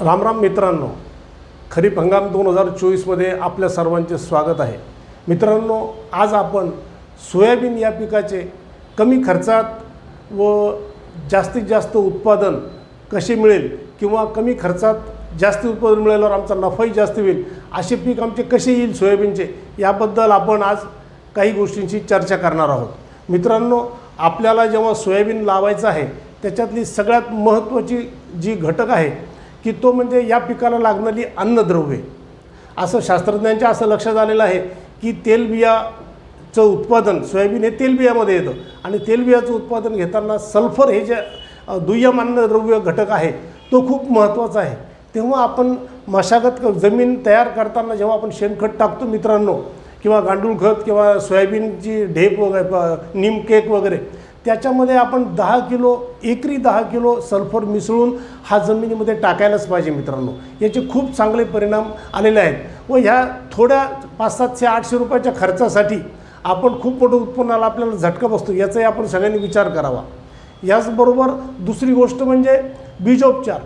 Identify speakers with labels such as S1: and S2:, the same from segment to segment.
S1: रामराम मित्रांनो खरीप हंगाम दोन हजार चोवीसमध्ये आपल्या सर्वांचे स्वागत आहे. मित्रांनो आज आपण सोयाबीन या पिकाचे कमी खर्चात व जास्तीत जास्त उत्पादन कसे मिळेल किंवा कमी खर्चात जास्त उत्पादन मिळाल्यावर आमचा नफाही जास्त होईल असे पीक आमचे कसे येईल सोयाबीनचे याबद्दल आपण आज काही गोष्टींची चर्चा करणार आहोत. मित्रांनो आपल्याला जेव्हा सोयाबीन लावायचं आहे त्याच्यातली सगळ्यात महत्त्वाची जी घटक आहे की तो म्हणजे या पिकाला लागणारी अन्नद्रव्ये. असं शास्त्रज्ञांच्या असं लक्षात आलेलं आहे की तेलबियाचं उत्पादन सोयाबीन हे तेलबियामध्ये येतं. आणि तेलबियाचं उत्पादन घेताना सल्फर हे जे दुय्यम अन्नद्रव्य घटक आहे तो खूप महत्त्वाचा आहे. तेव्हा आपण मशागत जमीन तयार करताना जेव्हा आपण शेणखत टाकतो मित्रांनो किंवा गांडूळ खत किंवा सोयाबीनची ढेप वगैरे नीम केक वगैरे त्याच्यामध्ये आपण दहा किलो एकरी दहा किलो सल्फर मिसळून हा जमिनीमध्ये टाकायलाच पाहिजे मित्रांनो. याचे खूप चांगले परिणाम आलेले आहेत. व ह्या थोड्या पाच सातशे आठशे रुपयाच्या खर्चासाठी आपण खूप मोठं उत्पन्नाला आपल्याला झटका बसतो याचाही आपण सगळ्यांनी विचार करावा. याचबरोबर दुसरी गोष्ट म्हणजे बीजोपचार.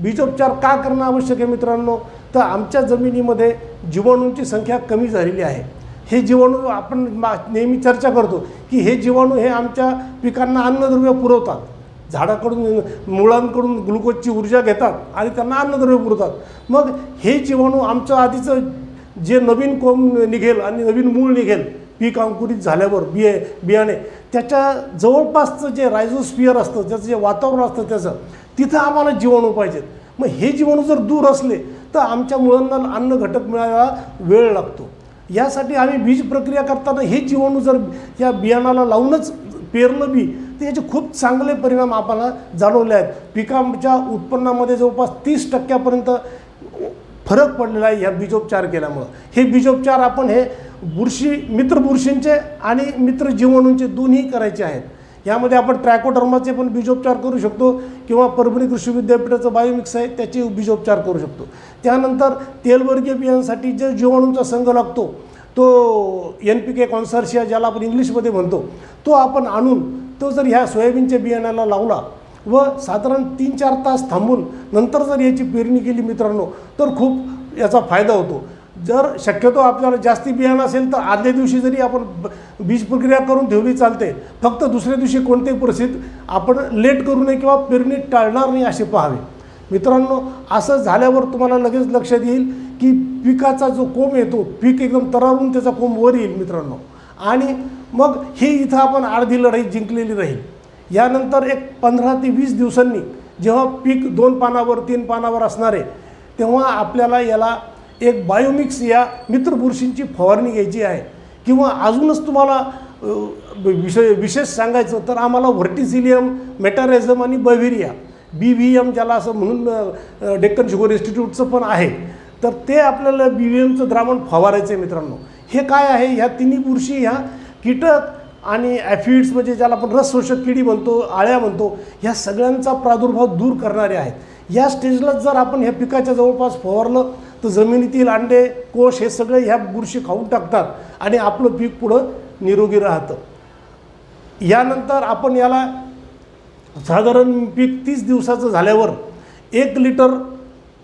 S1: बीजोपचार का करणं आवश्यक आहे मित्रांनो? तर आमच्या जमिनीमध्ये जीवाणूंची संख्या कमी झालेली आहे. हे जीवाणू आपण मा नेहमी चर्चा करतो की हे जीवाणू हे आमच्या पिकांना अन्नद्रव्य पुरवतात. झाडाकडून मुळांकडून ग्लुकोजची ऊर्जा घेतात आणि त्यांना अन्नद्रव्य पुरवतात. मग हे जीवाणू आमचं आधीचं जे नवीन कोंब निघेल आणि नवीन मूळ निघेल पीक अंकुरित झाल्यावर बिये बियाणे त्याच्या जवळपासचं जे रायझोस्फियर असतं त्याचं जे वातावरण असतं त्याचं तिथं आम्हाला जीवाणू पाहिजेत. मग हे जीवाणू जर दूर असले तर आमच्या मुलांना अन्न घटक मिळायला वेळ लागतो. यासाठी आम्ही बीज प्रक्रिया करताना हे जीवाणू जर या बियाणाला लावूनच पेरलं बी तर याचे खूप चांगले परिणाम आपल्याला जाणवले आहेत. पिकांच्या उत्पन्नामध्ये जवळपास तीस टक्क्यापर्यंत फरक पडलेला आहे या बीजोपचार केल्यामुळं. हे बीजोपचार आपण हे बुरशी मित्र बुरशींचे आणि मित्र जीवाणूंचे दोन्ही करायचे आहेत. यामध्ये आपण ट्रॅकोडर्माचे पण बीजोपचार करू शकतो किंवा परभणी कृषी विद्यापीठाचं बायोमिक्स आहे त्याचे बीजोपचार करू शकतो. त्यानंतर तेलवर्गीय बियांसाठी जे जीवाणूंचा संघ लागतो तो एन पी के कॉन्सर्शिया ज्याला आपण इंग्लिशमध्ये म्हणतो तो आपण आणून तो जर ह्या सोयाबीनच्या बियाण्याला लावला व साधारण तीन चार तास थांबून नंतर जर याची पेरणी केली मित्रांनो तर खूप याचा फायदा होतो. जर शक्यतो आपल्याला जास्ती बियाणं असेल तर आदल्या दिवशी जरी आपण ब- बीज प्रक्रिया करून ठेवली चालते फक्त दुसऱ्या दिवशी कोणत्याही परिस्थितीत आपण लेट करू नये किंवा पेरणी टाळणार नाही असे पाहावे. मित्रांनो असं झाल्यावर तुम्हाला लगेच लक्षात येईल की पिकाचा जो कोंब येतो पीक एकदम तरारून त्याचा कोंब वर येईल मित्रांनो. आणि मग हे इथं आपण अर्धी लढाई जिंकलेली राहील. यानंतर एक पंधरा ते वीस दिवसांनी जेव्हा पीक दोन पानावर तीन पानावर असणार आहे तेव्हा आपल्याला याला एक बायोमिक्स या मित्रपुरुषींची फवारणी घ्यायची आहे. किंवा अजूनच तुम्हाला विषय विशेष सांगायचं तर आम्हाला व्हर्टिसिलियम मेटारेझम आणि बव्हेरिया बी व्ही एम ज्याला असं म्हणून डेक्कन शुगर इन्स्टिट्यूटचं पण आहे. तर ते आपल्याला बी व्ही एमचं द्रावण फवारायचं आहे मित्रांनो. हे काय आहे? ह्या तिन्ही बुरशी ह्या कीटक आणि ॲफिड्स म्हणजे ज्याला आपण रस शोषक किडी म्हणतो आळ्या म्हणतो ह्या सगळ्यांचा प्रादुर्भाव दूर करणारे आहेत. या स्टेजलाच जर आपण ह्या पिकाच्या जवळपास फवारलं तर जमिनीतील अंडे कोश हे सगळे ह्या बुरशी खाऊन टाकतात आणि आपलं पीक पुढं निरोगी राहतं. यानंतर आपण याला साधारण पीक तीस दिवसाचं झाल्यावर एक लिटर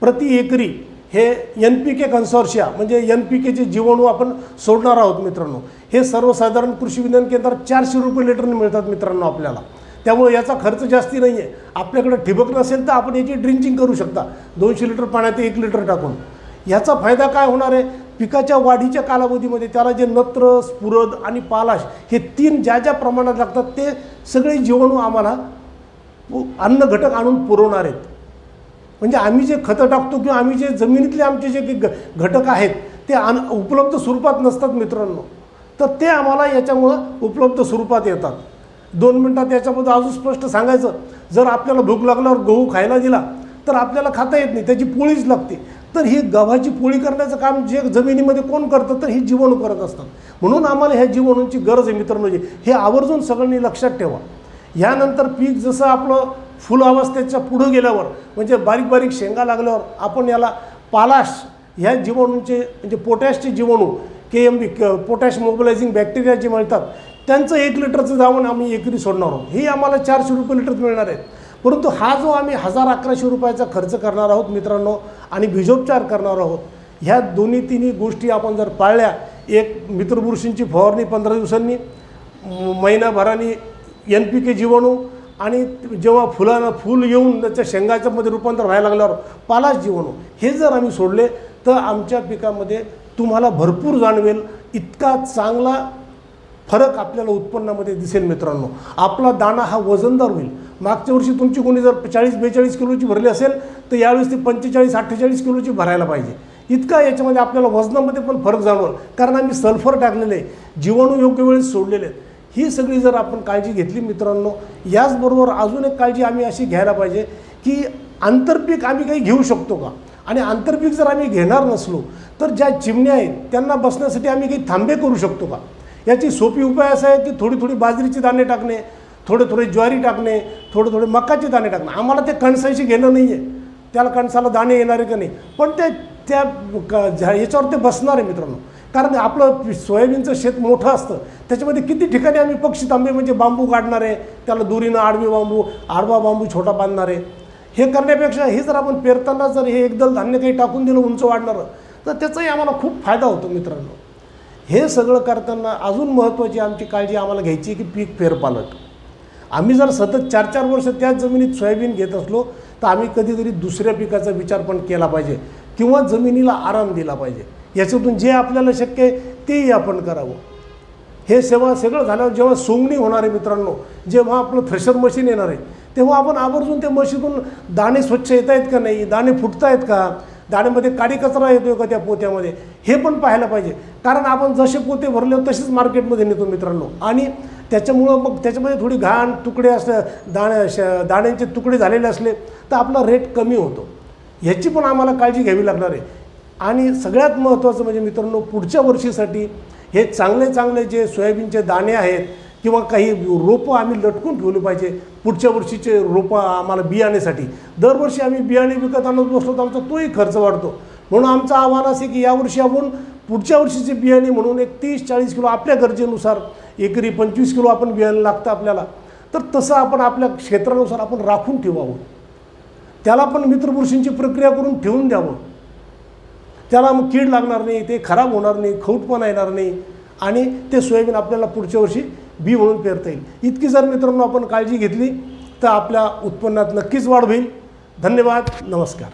S1: प्रति एकरी हे एन पी के कन्सॉर्शिया म्हणजे एन पी केचे जीवाणू आपण सोडणार आहोत मित्रांनो. हे सर्वसाधारण कृषी विज्ञान केंद्रात चारशे रुपये लिटरने मिळतात मित्रांनो आपल्याला. त्यामुळे याचा खर्च जास्ती नाही आहे आपल्याकडे ठिबक नसेल तर आपण याची ड्रिंचिंग करू शकता. दोनशे लिटर पाण्यात एक लिटर टाकून. ह्याचा फायदा काय होणार आहे? पिकाच्या वाढीच्या कालावधीमध्ये त्याला जे नत्र स्फुरद आणि पालाश हे तीन ज्या ज्या प्रमाणात लागतात ते सगळे जीवाणू आम्हाला पु- अन्न घटक आणून पुरवणार आहेत. म्हणजे आम्ही जे खतं टाकतो किंवा आम्ही जे जमिनीतले आमचे जे घ- घटक आहेत ते अन उपलब्ध स्वरूपात नसतात मित्रांनो. तर ते आम्हाला याच्यामुळं उपलब्ध स्वरूपात येतात. दोन मिनटात याच्याबद्दल अजून स्पष्ट सांगायचं. जर आपल्याला भूक लागल्यावर गहू खायला दिला तर आपल्याला खाता येत नाही त्याची पोळीच लागते. तर ही गव्हाची पोळी करण्याचं काम जे जमिनीमध्ये कोण करतं तर ही जीवाणू करत असतात. म्हणून आम्हाला ह्या जीवाणूंची गरज आहे मित्रांनो जी हे आवर्जून सगळ्यांनी लक्षात ठेवा. ह्यानंतर पीक जसं आपलं फुल अवस्थेच्या पुढं गेल्यावर म्हणजे बारीक बारीक शेंगा लागल्यावर आपण याला पालाश ह्या जीवाणूंचे म्हणजे पोटॅशचे जीवाणू K M B potash mobilising bacteria जे मिळतात त्यांचं एक लिटरचं द्रावण आम्ही एकरी सोडणार आहोत. हे आम्हाला चारशे रुपये लिटर मिळणार आहेत. परंतु हा जो आम्ही हजार अकराशे रुपयाचा खर्च करणार आहोत मित्रांनो आणि बीजोपचार करणार आहोत ह्या दोन्ही तिन्ही गोष्टी आपण जर पाळल्या एक मित्रपुरुषींची फवारणी पंधरा दिवसांनी महिनाभराने एन पी के जीवाणू आणि जेव्हा फुलानं फूल येऊन त्याच्या शेंगाच्या मध्ये रूपांतर व्हायला लागल्यावर पालाश जीवाणू हे जर आम्ही सोडले तर आमच्या पिकामध्ये तुम्हाला भरपूर जाणवेल इतका चांगला फरक आपल्याला उत्पन्नामध्ये दिसेल मित्रांनो. आपला दाणा हा वजनदार होईल. मागच्या वर्षी तुमची कोणी जर चाळीस बेचाळीस किलोची भरली असेल तर यावेळेस ती पंचेचाळीस अठ्ठेचाळीस किलोची भरायला पाहिजे. इतका याच्यामध्ये आपल्याला वजनामध्ये पण फरक जाणवल. कारण आम्ही सल्फर टाकलेले आहे जीवाणू योग्य वेळेस सोडलेले आहेत. ही सगळी जर आपण काळजी घेतली मित्रांनो याचबरोबर अजून एक काळजी आम्ही अशी घ्यायला पाहिजे की आंतरपीक आम्ही काही घेऊ शकतो का? आणि आंतरपीक जर आम्ही घेणार नसलो तर ज्या चिमण्या आहेत त्यांना बसण्यासाठी आम्ही काही थांबे करू शकतो का? याची सोपी उपाय असा आहे की थोडी थोडी बाजरीची दाणे टाकणे थोडे थोडे ज्वारी टाकणे थोडे थोडे मकाचे दाणे टाकणे. आम्हाला ते कणसाशी घेणं नाही आहे त्याला कणसाला दाणे येणार आहे का नाही? पण ते त्या क- झा- याच्यावर ते बसणार आहे मित्रांनो. कारण आपलं सोयाबीनचं शेत मोठं असतं. त्याच्यामध्ये किती ठिकाणी आम्ही पक्षी तांबे म्हणजे बांबू काढणार आहे त्याला दोरीनं आडवी बांबू आडवा बांबू छोटा बांधणार. आहे हे करण्यापेक्षा हे जर आपण पेरताना जर हे एकदल धान्य काही टाकून दिलं उंच वाढणारं तर त्याचाही आम्हाला खूप फायदा होतो मित्रांनो. हे सगळं करताना अजून महत्त्वाची आमची काळजी आम्हाला घ्यायची की पीक फेरपालट आम्ही जर सतत चार चार वर्ष त्याच जमिनीत सोयाबीन घेत असलो तर आम्ही कधीतरी दुसऱ्या पिकाचा विचार पण केला पाहिजे किंवा जमिनीला आराम दिला पाहिजे. याच्यातून जे आपल्याला शक्य आहे तेही आपण करावं. हे सेवा सगळं झाल्यावर जेव्हा सोंगणी होणार आहे मित्रांनो जेव्हा आपलं थ्रेशर मशीन येणार आहे तेव्हा आपण आवर्जून त्या मशीनतून दाणे स्वच्छ येत आहेत का नाही दाणे फुटत आहेत का दाण्यामध्ये काडी कचरा येतो का त्या पोत्यामध्ये हे पण पाहायला पाहिजे. कारण आपण जसे पोते भरले तसेच मार्केटमध्ये नेतो मित्रांनो. आणि त्याच्यामुळं मग त्याच्यामध्ये थोडी घाण तुकडे असं दाण्या श दाण्यांचे तुकडे झालेले असले तर आपला रेट कमी होतो. ह्याची पण आम्हाला काळजी घ्यावी लागणार आहे. आणि सगळ्यात महत्त्वाचं म्हणजे मित्रांनो पुढच्या वर्षीसाठी हे चांगले चांगले जे सोयाबीनचे दाणे आहेत किंवा काही रोपं आम्ही लटकून ठेवली पाहिजे पुढच्या वर्षीचे रोपं आम्हाला बियाण्यासाठी. दरवर्षी आम्ही बियाणे विकत आणत बसलो तर आमचा तोही खर्च वाढतो. म्हणून आमचं आव्हान असे की यावर्षी आपण पुढच्या वर्षीचे बियाणे म्हणून एक तीस चाळीस किलो आपल्या गरजेनुसार एकरी पंचवीस किलो आपण बियाणं लागतं आपल्याला. तर तसं आपण आपल्या क्षेत्रानुसार आपण राखून ठेवावं. त्याला पण मित्रपुरुषींची प्रक्रिया करून ठेवून द्यावं. त्याला मग कीड लागणार नाही ते खराब होणार नाही खौटपणा येणार नाही आणि ते सोयाबीन आपल्याला पुढच्या वर्षी बी म्हणून पेरता येईल. इतकी जर मित्रांनो आपण काळजी घेतली तर आपल्या उत्पन्नात नक्कीच वाढ होईल. धन्यवाद नमस्कार.